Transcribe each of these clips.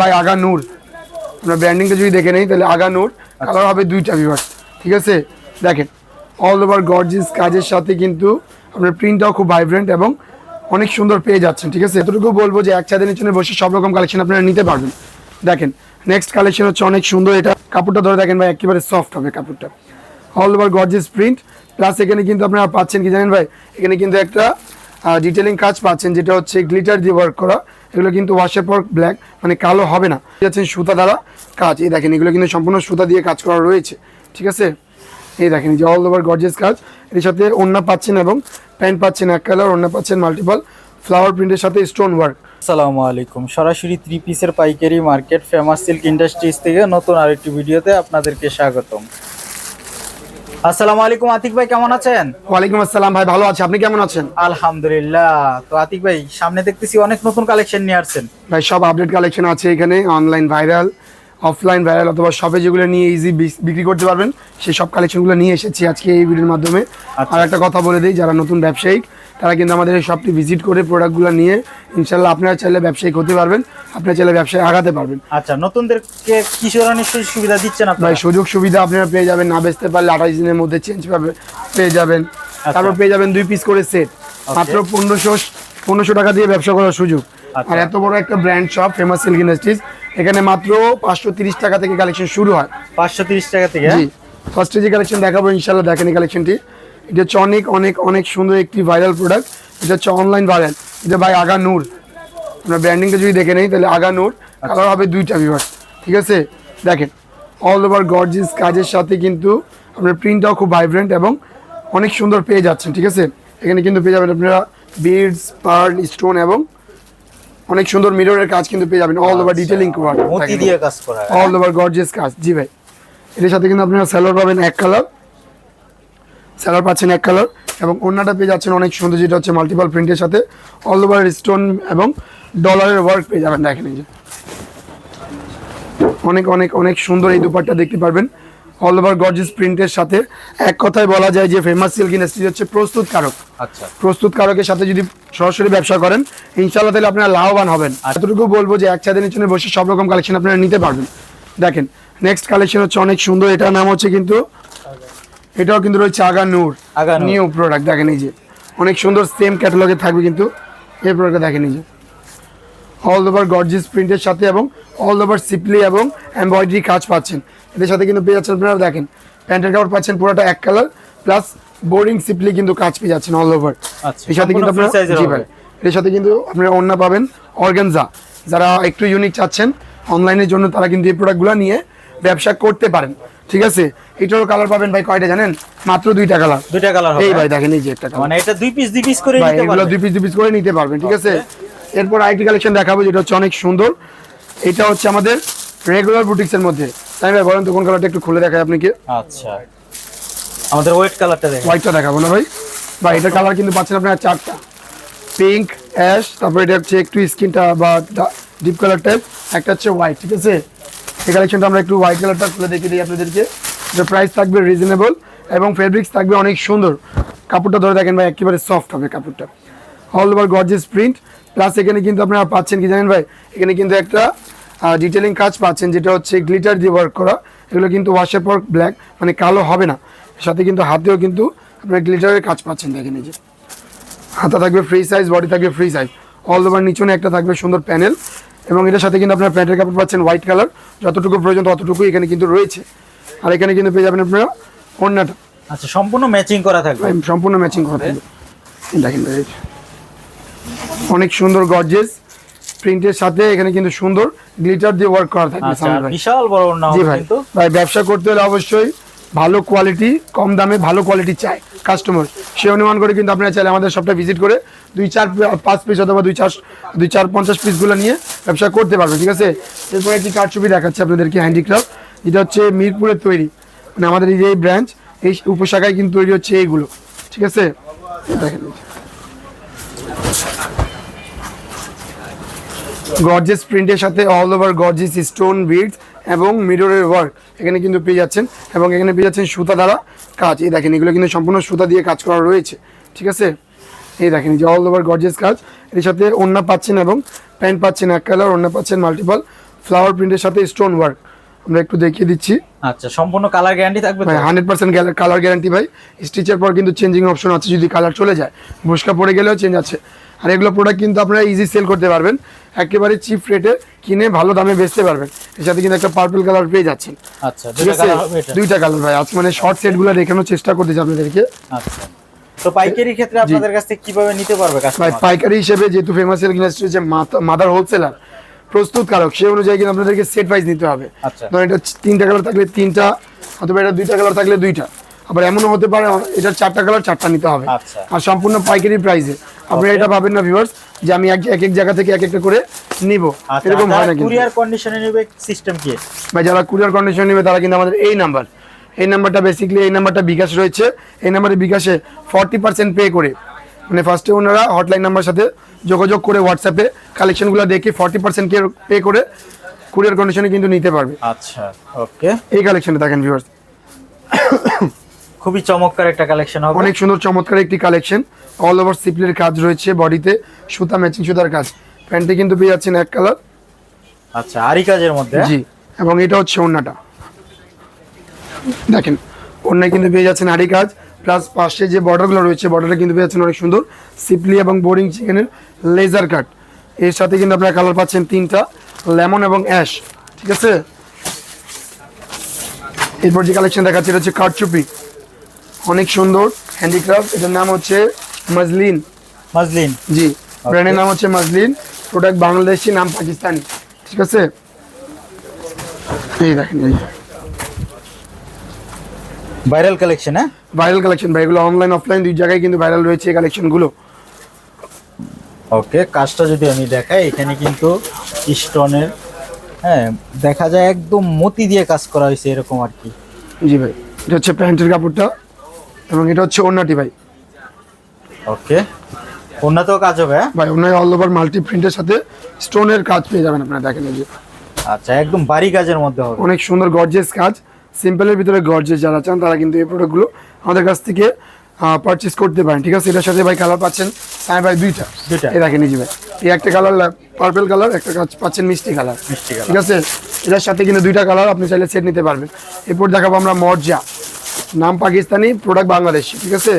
ভাই আগা নূর। আমরা ব্র্যান্ডিংটা যদি দেখে নেই তাহলে আগা নূর। কালার হবে দুইটা ভিভার্স ঠিক আছে? দেখেন অল ওভার গর্জিস কাজের সাথে কিন্তু আপনার প্রিন্টটাও খুব ভাইব্রেন্ট এবং অনেক সুন্দর পেয়ে যাচ্ছেন ঠিক আছে? এতটুকু বলব যে এক ছাদের নিচে বসে সব রকম কালেকশন আপনারা নিতে পারবেন। দেখেন নেক্সট কালেকশন হচ্ছে অনেক সুন্দর। এটা কাপড়টা ধরে দেখেন ভাই একেবারে সফট হবে কাপড়টা। All over gorgeous print plus এখানে কিন্তু আপনারা পাচ্ছেন কি জানেন ভাই? এখানে কিন্তু একটা ডিটেলিং কাজ পাচ্ছেন যেটা হচ্ছে গ্লিটার দিয়ে ওয়ার্ক করা। এগুলো কিন্তু ওয়াশের পর ব্ল্যাক মানে কালো হবে না। যাচ্ছেন সুতা দ্বারা কাজ। এই দেখেন, এগুলো কিন্তু সম্পূর্ণ সুতা দিয়ে কাজ করা রয়েছে। ঠিক আছে? এই দেখেন যে অল ওভার গর্জিয়াস কাজ। এর সাথে ওড়না পাচ্ছেন এবং প্যান্ট পাচ্ছেন এক কালার ওড়না পাচ্ছেন মাল্টিপল ফ্লাওয়ার প্রিন্টের সাথে স্টোন ওয়ার্ক আসসালামু আলাইকুম। সরাসরি থ্রি পিসের পাইকারি মার্কেট ফেমাস সিল্ক ইন্ডাস্ট্রিজ থেকে নতুন আরেকটি ভিডিওতে আপনাদেরকে স্বাগতম। আসসালামু আলাইকুম আতিক ভাই কেমন আছেন? ওয়ালাইকুম আসসালাম ভাই ভালো আছে। আপনি কেমন আছেন? আলহামদুলিল্লাহ। তো আতিক ভাই সামনে দেখতেছি অনেক নতুন কালেকশন নিয়ে আসছেন। ভাই সব আপডেট কালেকশন আছে এখানে অনলাইন ভাইরাল অফলাইন ভাইরাল অথবা শপে যেগুলো নিয়ে ইজি বিক্রি করতে পারবেন সেই সব কালেকশনগুলো নিয়ে এসেছি আজকে এই ভিডিওর মাধ্যমে। আচ্ছা। আর একটা কথা বলে দিই যারা নতুন ব্যবসায়িক তারা কিন্তু আমাদের এই শপটি ভিজিট করে প্রোডাক্টগুলো নিয়ে ইনশাল্লাহ আপনারা চাইলে ব্যবসায়িক হতে পারবেন আপনারা চাইলে ব্যবসায় আগাতে পারবেন। আচ্ছা নতুনদেরকে কি ধরনের সুযোগ সুবিধা দিচ্ছেন ভাই আপনারা সুযোগ সুবিধা আপনারা পেয়ে যাবেন না বেচতে পারলে আঠাশ দিনের মধ্যে চেঞ্জ পাবে পেয়ে যাবেন। তারপর পেয়ে যাবেন দুই পিস করে সেট মাত্র পনেরোশো পনেরোশো টাকা দিয়ে ব্যবসা করার সুযোগ। আচ্ছা। আর এত বড় একটা brand shop famous silk industries এখানে মাত্র পাঁচশো তিরিশ টাকা থেকে কালেকশন শুরু হয়। পাঁচশো তিরিশ টাকা থেকে ফার্স্টে যে কালেকশন দেখাবো ইনশাল্লাহ দেখেন এই কালেকশনটি এটা হচ্ছে অনেক অনেক অনেক সুন্দর একটি ভাইরাল প্রোডাক্ট এটা হচ্ছে অনলাইন ভাইরাল এটা ভাই আগা নূর। আমরা ব্র্যান্ডিংটা যদি দেখে নেই তাহলে আগা নূর। কালার হবে দুইটা ভিভার ঠিক আছে? দেখেন অল ওভার গর্জিস কাজের সাথে কিন্তু আপনার প্রিন্টটাও খুব ভাইব্রেন্ট এবং অনেক সুন্দর পেয়ে যাচ্ছেন ঠিক আছে? এখানে কিন্তু পেয়ে যাবেন আপনারা বিডস পার্ল স্টোন এবং অনেক সুন্দর মিররের কাজ কিন্তু পেয়ে যাবেন অল ওভার ডিটেলিং ওয়ার্ক মতি দিয়ে কাজ করা। অল ওভার গর্জিয়াস কাজ। জি ভাই। এর সাথে কিন্তু আপনারা স্যালোর পাবেন এক কালার স্যালোর পাচ্ছেন এক কালার এবং অন্যটা পেয়ে যাচ্ছেন অনেক সুন্দর যেটা হচ্ছে মাল্টিপাল প্রিন্টের সাথে অল ওভার স্টোন এবং ডলারের ওয়ার্ক পেয়ে যাবেন। দেখেন এই যে। অনেক অনেক অনেক সুন্দর এই দুপাট্টা দেখতে পারবেন। অল ওভার গর্জিয়াস প্রিন্টের সাথে। এক কথায় বলা যায় যে ফেমাস সিল্ক ইন্ডাস্ট্রি হচ্ছে প্রস্তুতকারক আচ্ছা। প্রস্তুতকারকের সাথে যদি সরাসরি ব্যবসা করেন ইনশাল্লাহ তাহলে আপনারা লাভবান হবেন। এতটুকু বলব যে এক ছাদের নিচে বসে সব রকম কালেকশন আপনারা নিতে পারবেন। দেখেন নেক্সট কালেকশন হচ্ছে অনেক সুন্দর এটার নাম হচ্ছে কিন্তু এটাও কিন্তু রয়েছে আগা নূর। নিউ প্রোডাক্ট দেখেন এই যে। অনেক সুন্দর সেম ক্যাটালগে থাকবে কিন্তু এই প্রোডাক্টটা দেখেন এই যে। অল ওভার গর্জিস প্রিন্টের সাথে এবং অল ওভার সিপলি এবং এমব্রয়ডারি কাজ পাচ্ছেন। এদের সাথে কিন্তু পেয়ে যাচ্ছেন আপনারা দেখেন। প্যান্টের কাপড় পাচ্ছেন পুরোটা এক কালার প্লাস বোরিং সিপলি কিন্তু কাজ পেয়ে যাচ্ছেন অল ওভার আচ্ছা, এর সাথে কিন্তু আপনারা এর জি ভাই। এর সাথে কিন্তু আপনারা অন্য পাবেন অর্গানজা যারা একটু ইউনিক চাচ্ছেন অনলাইনের জন্য তারা কিন্তু এই প্রোডাক্টগুলো নিয়ে ব্যবসা করতে পারেন। ঠিক আছে? এটারও কালার পাবেন ভাই কয়টা জানেন? মাত্র দুইটা কালার দুইটা কালার এই ভাই দেখেন এই যে একটা মানে এটা দুই পিস দুই পিস করে নিতে এগুলো দুই পিস দুই পিস করে নিতে পারবেন ঠিক আছে? এরপর আইটি কালেকশন দেখাবো যেটা হচ্ছে অনেক সুন্দর। এটা হচ্ছে আমাদের রেগুলার বুটিক্স এর মধ্যে। তাই ভাই বলেন তো কোন কালারটা একটু খুলে দেখায় আপনাকে। আচ্ছা। আমাদের ওয়েট কালারটা দেখেন। হোয়াইটটা দেখাবো না ভাই? ভাই এটার কালার কিন্তু পাচ্ছেন আপনার চারটা। পিঙ্ক অ্যাশ তারপর এটা হচ্ছে একটু স্কিনটা বা ডিপ কালার টাইপ একটা হচ্ছে হোয়াইট ঠিক আছে? এই কালেকশনটা আমরা একটু হোয়াইট কালারটা খুলে দেখে দিই আপনাদেরকে। এটার প্রাইস থাকবে রিজনেবল এবং ফেব্রিক্স থাকবে অনেক সুন্দর। কাপড়টা ধরে দেখেন ভাই, একেবারে সফট হবে কাপড়টা। All over gorgeous print plus এখানে কিন্তু আপনারা পাচ্ছেন কি জানেন ভাই? এখানে কিন্তু একটা ডিটেলিং কাজ পাচ্ছেন, যেটা হচ্ছে গ্লিটার দিয়ে ওয়ার্ক করা। এগুলো কিন্তু ওয়াশের পর ব্ল্যাক মানে কালো হবে না। সাথে কিন্তু হাতেও কিন্তু আপনার গ্লিটারের কাজ পাচ্ছেন, দেখেন এই যে। হাতা থাকবে ফ্রি সাইজ বডি থাকবে ফ্রি সাইজ অল ওভার নিচনে একটা থাকবে সুন্দর প্যানেল এবং এটার সাথে কিন্তু আপনার প্যান্টের কাপড় পাচ্ছেন হোয়াইট কালার যতটুকু প্রয়োজন ততটুকু এখানে কিন্তু রয়েছে। আর এখানে কিন্তু পেয়ে যাবেন আপনারা অন্যটা আচ্ছা সম্পূর্ণ ম্যাচিং করা থাকবে। সম্পূর্ণ ম্যাচিং করা থাকবে। দেখেন অনেক সুন্দর গর্জেস প্রিন্টের সাথে এখানে কিন্তু সুন্দর গ্লিটার দিয়ে ওয়ার্ক করা থাকবে আচ্ছা বিশাল বড় কিন্তু। ভাই ব্যবসা করতে হলে অবশ্যই ভালো কোয়ালিটি কম দামে ভালো কোয়ালিটি চাই কাস্টমার সে অনুমান করে কিন্তু আপনারা চাইলে আমাদের সবটা ভিজিট করে দুই চার পাঁচ পিস অথবা দুই চার দুই চার পঞ্চাশ পিসগুলো নিয়ে ব্যবসা করতে পারবেন, ঠিক আছে? এরপরে একটি কাঠ ছবি দেখাচ্ছে আপনাদেরকে হ্যান্ডিক্রাফট যেটা হচ্ছে মিরপুরের তৈরি মানে আমাদের এই যে ব্রাঞ্চ এই উপশাখায় কিন্তু তৈরি হচ্ছে এইগুলো, ঠিক আছে? দেখেন। গর্জেস প্রিন্টের সাথে all over gorgeous stone beads এবং মিররের ওয়ার্ক এখানে কিন্তু পেয়ে যাচ্ছেন এবং এখানে পেয়ে যাচ্ছেন সুতা দ্বারা কাজ। এই দেখেন এগুলো কিন্তু সম্পূর্ণ সুতা দিয়ে কাজ করা রয়েছে। ঠিক আছে? এই দেখেন যে অল ওভার গর্জেস কাজ। এর সাথে ওড়না পাচ্ছেন এবং প্যান্ট পাচ্ছেন এক কালার ওড়না পাচ্ছেন মাল্টিপল ফ্লাওয়ার প্রিন্টের সাথে স্টোন ওয়ার্ক আমরা একটু দেখিয়ে দিচ্ছি। আচ্ছা সম্পূর্ণ কালার গ্যারান্টি থাকবে তো? ভাই হান্ড্রেড পার্সেন্ট কালার গ্যারান্টি ভাই। স্টিচের পর কিন্তু চেঞ্জিং অপশন আছে যদি কালার চলে যায়। বুসকা পড়ে গেলেও চেঞ্জ আছে। আর এগুলো প্রোডাক্ট কিন্তু আপনারা ইজি সেল করতে পারবেন। একেবারে চিপ রেটে কিনে ভালো দামে বেচতে পারবেন। এর সাথে কিন্তু একটা পার্পল কালার পেয়ে যাচ্ছেন। আচ্ছা দুইটা কালার ভাই। আজকে মানে শর্ট সেটগুলো দেখানোর চেষ্টা করতেছি আপনাদেরকে। আচ্ছা। তো পাইকারি ক্ষেত্রে আপনাদের কাছ থেকে কীভাবে নিতে পারবে ভাই কাস্টমার পাইকারি হিসেবে যেহেতু ফেমাস ইন্ডাস্ট্রি যে মাদার হোলসেলার প্রস্তুত কারক সেই অনুযায়ী কিন্তু আপনাদেরকে সেট ওয়াইজ নিতে হবে। আচ্ছা। ধরুন এটা তিনটা কালার থাকলে তিনটা অথবা এটা দুইটা কালার থাকলে দুইটা। আবার এমনও হতে পারে এটা চারটা কালার চারটা নিতে হবে। আচ্ছা। আর সম্পূর্ণ পাইকারি প্রাইসে আপনারা এটা পাবেন না ভিউয়ার্স যে আমি এক এক জায়গা থেকে এক একটা করে নিব। আচ্ছা এরকম হয় না কুরিয়ার কন্ডিশনে নেবে সিস্টেম কি? বা যারা কুরিয়ার কন্ডিশন নেবে তারা কিন্তু আমাদের এই নাম্বার এই নাম্বারটা বেসিক্যালি এই নাম্বারটা বিকাশ রয়েছে। এই নাম্বারে বিকাশে ফর্টি পার্সেন্ট পে করে। মানে ফার্স্টে ওনারা হটলাইন নাম্বার সাথে যোগাযোগ করে হোয়াটসঅ্যাপে কালেকশনগুলো দেখে ফর্টি পার্সেন্ট পে করে কুরিয়ার কন্ডিশনে কিন্তু নিতে পারবে। আচ্ছা ওকে এই কালেকশনে দেখেন ভিউয়ার্স খুবই চমৎকার একটা কালেকশন হবে। অনেক সুন্দর চমৎকার একটি কালেকশন অল ওভার সিপলের কাজ রয়েছে বডিতে সুতা ম্যাচিং সুতার কাজ। প্যান্টে কিন্তু পেয়ে যাচ্ছেন এক কালার আচ্ছা আরি কাজের মধ্যে? জি এবং এটা হচ্ছে ওড়নাটা দেখেন ওড়নায় কিন্তু পেয়ে যাচ্ছেন আড়ি কাজ। প্লাস পাশে যে বর্ডারগুলো রয়েছে বর্ডারটা কিন্তু পেয়ে যাচ্ছেন অনেক সুন্দর। সিপলি এবং বোরিং চিকেনের লেজার কাট এর সাথে কিন্তু আপনারা কালার পাচ্ছেন তিনটা লেমন এবং অ্যাশ ঠিক আছে? এরপর যে কালেকশন দেখাচ্ছে এটা হচ্ছে কারচুপি। অনেক সুন্দর হ্যান্ডিক্রাফট এটার নাম হচ্ছে মজলিন মাজলিন জি ব্র্যান্ডের নাম হচ্ছে মজলিন প্রোডাক্ট বাংলাদেশি নাম পাকিস্তানি। ঠিক আছে? এই দেখেন এই। ভাইরাল কালেকশন হ্যাঁ? ভাইরাল কালেকশন ভাই এগুলো অনলাইন অফলাইন দুই জায়গায় কিন্তু ভাইরাল রয়েছে এই কালেকশনগুলো ওকে কাজটা যদি আমি দেখাই এখানে কিন্তু স্টোনের হ্যাঁ দেখা যায় একদম মতি দিয়ে কাজ করা হয়েছে এরকম আর কি। জি ভাই এটা হচ্ছে প্যান্টের কাপড়টা। এবং এটা হচ্ছে ওন্নাটি ভাই। ওকে। উন্নতও কাজ হবে হ্যাঁ? ভাই ওনার অল ওভার মাল্টি প্রিন্টের সাথে স্টোনের কাজ পেয়ে যাবেন আপনারা দেখেন এই যে। আচ্ছা একদম বাড়ি কাজের মধ্যে হবে। অনেক সুন্দর গর্জেস কাজ। সিম্পলের ভিতরে গর্জেস যারা চান তারা কিন্তু এই প্রোডাক্টগুলো আমাদের কাছ থেকে পারচেস করতে পারেন ঠিক আছে? এটার সাথে ভাই কালার পাচ্ছেন হ্যাঁ ভাই দুইটা। দুইটা। এই দেখেন এই যে ভাই এই একটা কালার পার্পল কালার একটা কাজ পাচ্ছেন মিষ্টি কালার। ঠিক আছে? এটার সাথে কিন্তু দুইটা কালার আপনি চাইলে সেট নিতে পারবেন। এরপর দেখাবো আমরা মর্জা। নাম পাকিস্তানি প্রোডাক্ট বাংলাদেশি ঠিক আছে?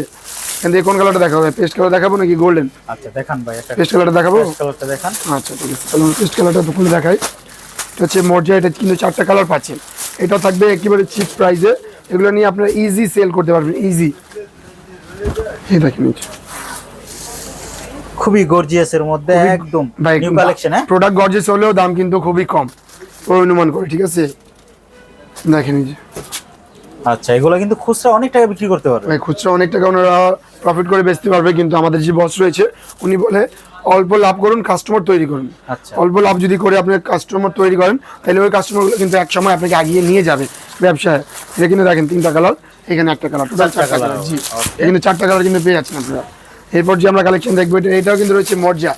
এখান কোন কালারটা দেখাবো? পেস্ট কালার দেখাবো নাকি গোল্ডেন আচ্ছা দেখান ভাই পেস্ট কালারটা দেখাবো? কালারটা দেখান। আচ্ছা ঠিক আছে। তাহলে পেস্ট কালারটা খুলে দেখাই। এটা হচ্ছে মর্জা এটা কিন্তু চারটা কালার পাচ্ছেন। এটা থাকবে একেবারে চিপ প্রাইসে এগুলো নিয়ে আপনারা ইজি সেল করতে পারবেন ইজি এই দেখেন খুবই গর্জিয়াস এর মধ্যে একদম নিউ কালেকশন হ্যাঁ? প্রোডাক্ট গর্জেস হলেও দাম কিন্তু খুবই কম। অনুমান করে ঠিক আছে? দেখেন এই যে। আচ্ছা এগুলো কিন্তু খুচরা অনেক টাকা বিক্রি করতে পারবে। খুচরা অনেক টাকা ওনারা প্রফিট করে বেচতে পারবে কিন্তু আমাদের যে বস রয়েছে উনি বলে অল্প লাভ করুন কাস্টমার তৈরি করুন। আচ্ছা। অল্প লাভ যদি করে আপনি কাস্টমার তৈরি করেন তাহলে ওই কাস্টমারগুলো কিন্তু এক সময় আপনাকে আগিয়ে নিয়ে যাবে ব্যবসায়। এটা কিন্তু দেখেন তিনটা কালার এখানে একটা কালার টোটাল চারটা কালার জি. এখানে চারটা কালার কিন্তু পেয়ে যাচ্ছেন আপনারা। এরপর যে আমরা কালেকশন দেখব এটা এটাও কিন্তু রয়েছে মর্জা।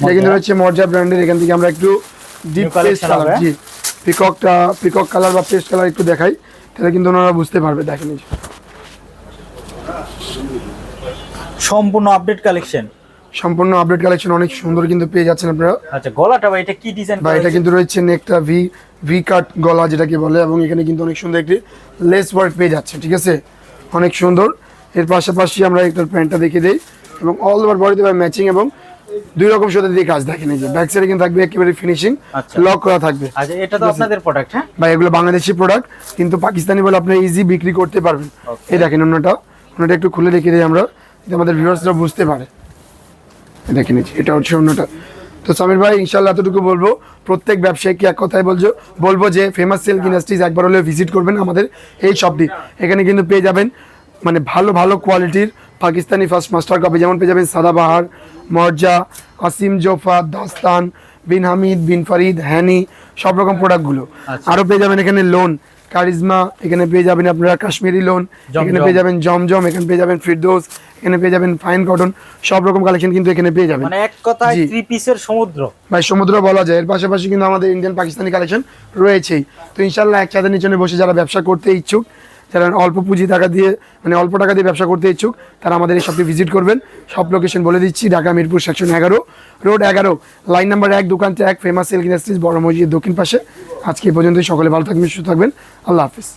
এটা কিন্তু রয়েছে মর্জা ব্র্যান্ডের এখান থেকে আমরা একটু ডিপ পেস্ট কালার জি। পিককটা পিকক কালার বা পেস্ট কালার একটু দেখাই। তাহলে কিন্তু ওনারা বুঝতে পারবে দেখেন সম্পূর্ণ আপডেট কালেকশন সম্পূর্ণ আপডেট কালেকশন অনেক সুন্দর কিন্তু পেয়ে যাচ্ছেন আপনারা। আচ্ছা গলাটা ভাই এটা কি ডিজাইন বা এটা কিন্তু রয়েছে নেকটা ভি ভি কাট গলা যেটাকে বলে এবং এখানে কিন্তু অনেক সুন্দর একটি লেস ওয়ার্ক পেয়ে যাচ্ছে ঠিক আছে? অনেক সুন্দর। এর পাশাপাশি আমরা একটা প্যান্টটা দেখে দিই এবং অল ওভার বডিতে ভাই ম্যাচিং এবং দুই রকম সাথে দিয়ে কাজ দেখেন এই যে ব্যাক সাইডে কিন্তু থাকবে একেবারে ফিনিশিং আচ্ছা। লক করা থাকবে। আচ্ছা এটা তো আপনাদের প্রোডাক্ট হ্যাঁ? বা এগুলো বাংলাদেশি প্রোডাক্ট কিন্তু পাকিস্তানি বলে আপনি ইজি বিক্রি করতে পারবেন। এই দেখেন অন্যটা। অন্যটা একটু খুলে রেখে দিই আমরা যাতে আমাদের ভিউয়ার্সরা বুঝতে পারে। এই দেখেন এই এটা হচ্ছে অন্যটা। তো সামির ভাই ইনশাল্লাহ এতটুকু বলব প্রত্যেক ব্যবসায়ীকে এক কথায় বলছো? বলব যে ফেমাস সিল্ক ইন্ডাস্ট্রিজ একবার হলে ভিজিট করবেন আমাদের এই শপটি এখানে কিন্তু পেয়ে যাবেন মানে ভালো ভালো কোয়ালিটির পাকিস্তানি ফার্স্ট মাস্টার কপি যেমন পেয়ে যাবেন সাদাবাহার মর্জা আসিম জোফা দাস্তান বিন হামিদ বিন ফরিদ হ্যানি সব রকম প্রোডাক্টগুলো আচ্ছা। আরও পেয়ে যাবেন এখানে লোন কারিজমা এখানে পেয়ে যাবেন আপনারা কাশ্মীরি লোন এখানে পেয়ে যাবেন জমজম এখানে পেয়ে যাবেন ফিরদোস এখানে পেয়ে যাবেন ফাইন কটন সব রকম কালেকশন কিন্তু এখানে পেয়ে যাবেন। মানে এক কথায় থ্রি পিসের সমুদ্র। ভাই সমুদ্র বলা যায়। এর পাশাপাশি কিন্তু আমাদের ইন্ডিয়ান পাকিস্তানি কালেকশন রয়েছেই। তো ইনশাল্লাহ একসাথে নিচনে বসে যারা ব্যবসা করতে ইচ্ছুক যারা অল্প পুঁজি টাকা দিয়ে মানে অল্প টাকা দিয়ে ব্যবসা করতে ইচ্ছুক, তারা আমাদের এই শপে ভিজিট করবেন। সব লোকেশন বলে দিচ্ছি, ঢাকা মিরপুর সেকশন এগারো। রোড এগারো লাইন নাম্বার এক, দোকান এক ফেমাস সিল্ক ইন্ডাস্ট্রিজ বড় মসজিদ দক্ষিণ পাশে। আজকে এই পর্যন্তই, সকলে ভালো থাকবেন, সুস্থ থাকবেন। আল্লাহ হাফিজ।